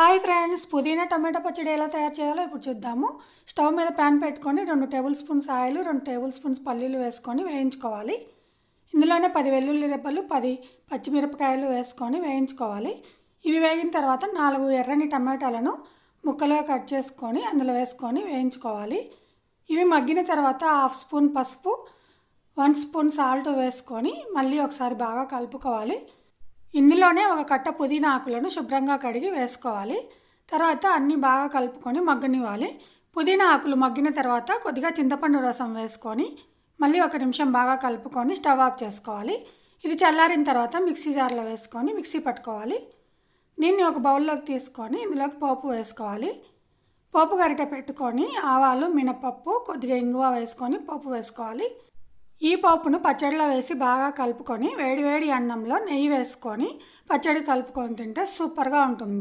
Hi friends పుదీనా టమాటా పచ్చడి ఎలా తయారు చేయాలో ఇప్పుడు చూద్దాము. స్టవ్ మీద ప్యాన్ పెట్టుకొని రెండు టేబుల్ స్పూన్స్ ఆయిల్ రెండు టేబుల్ స్పూన్స్ పల్లీలు వేసుకొని వేయించుకోవాలి. ఇందులోనే పది వెల్లుల్లి రెబ్బలు పది పచ్చిమిరపకాయలు వేసుకొని వేయించుకోవాలి. ఇవి వేగిన తర్వాత నాలుగు ఎర్రని టమాటాలను ముక్కలుగా కట్ చేసుకొని అందులో వేసుకొని వేయించుకోవాలి. ఇవి మగ్గిన తర్వాత హాఫ్ స్పూన్ పసుపు వన్ స్పూన్ సాల్ట్ వేసుకొని మళ్ళీ ఒకసారి బాగా కలుపుకోవాలి. ఇందులోనే ఒక కట్ట పుదీనా ఆకులను శుభ్రంగా కడిగి వేసుకోవాలి. తర్వాత అన్నీ బాగా కలుపుకొని మగ్గనివ్వాలి. పుదీనా ఆకులు మగ్గిన తర్వాత కొద్దిగా చింతపండు రసం వేసుకొని మళ్ళీ ఒక నిమిషం బాగా కలుపుకొని స్టవ్ ఆఫ్ చేసుకోవాలి. ఇది చల్లారిన తర్వాత మిక్సీ జార్లో వేసుకొని మిక్సీ పట్టుకోవాలి. దీన్ని ఒక బౌల్లోకి తీసుకొని ఇందులోకి పోపు వేసుకోవాలి. పోపు గరిటె పెట్టుకొని ఆవాలు మినపప్పు కొద్దిగా ఇంగువ వేసుకొని పోపు వేసుకోవాలి. ఈ పప్పును పచ్చడిలో వేసి బాగా కలుపుకొని వేడివేడి అన్నంలో నెయ్యి వేసుకొని పచ్చడి కలుపుకొని తింటే సూపర్గా ఉంటుంది.